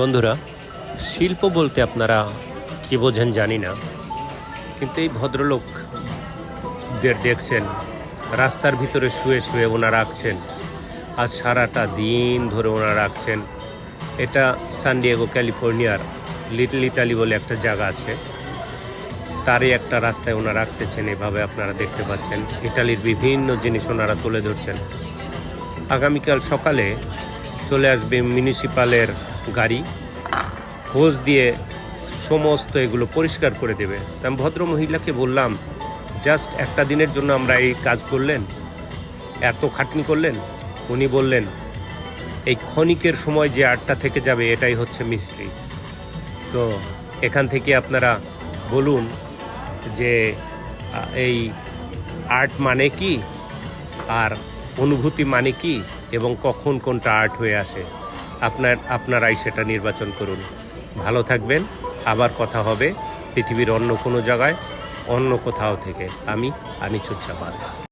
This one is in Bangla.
বন্ধুরা, শিল্প বলতে আপনারা কি বোঝেন জানি না, কিন্তু এই ভদ্রলোকদের দেখছেন, রাস্তার ভিতরে শুয়ে শুয়ে ওনারা আঁকছেন আজ সারাটা দিন ধরে ওনারা রাখছেন এটা সানডিয়েগো ক্যালিফোর্নিয়ার লিটল ইটালি বলে একটা জায়গা আছে। তারই একটা রাস্তায় ওনারা রাখতেছেন এভাবে আপনারা দেখতে পাচ্ছেন। ইটালির বিভিন্ন জিনিস ওনারা তুলে ধরছেন। আগামীকাল সকালে চলে আসবে মিউনিসিপালের গাড়ি হোজ দিয়ে সমস্ত এগুলো পরিষ্কার করে দেবে। তা আমি ভদ্র মহিলাকে বললাম, জাস্ট একটা দিনের জন্য আমরা এই কাজ করলেন, এত খাটনি করলেন। উনি বললেন, এই ক্ষণিকের সময় যে আটটা থেকে যাবে, এটাই হচ্ছে মিস্ত্রি তো এখান থেকে আপনারা বলুন যে এই আর্ট মানে কি? আর অনুভূতি মানে কি? এবং কখন কোনটা আর্ট হয়ে আসে? আপনার, আপনারাই সেটা নির্বাচন করুন। ভালো থাকবেন। আবার কথা হবে পৃথিবীর অন্য কোনো জায়গায়, অন্য কোথাও থেকে। আমি আনিচুচ্ছাপাল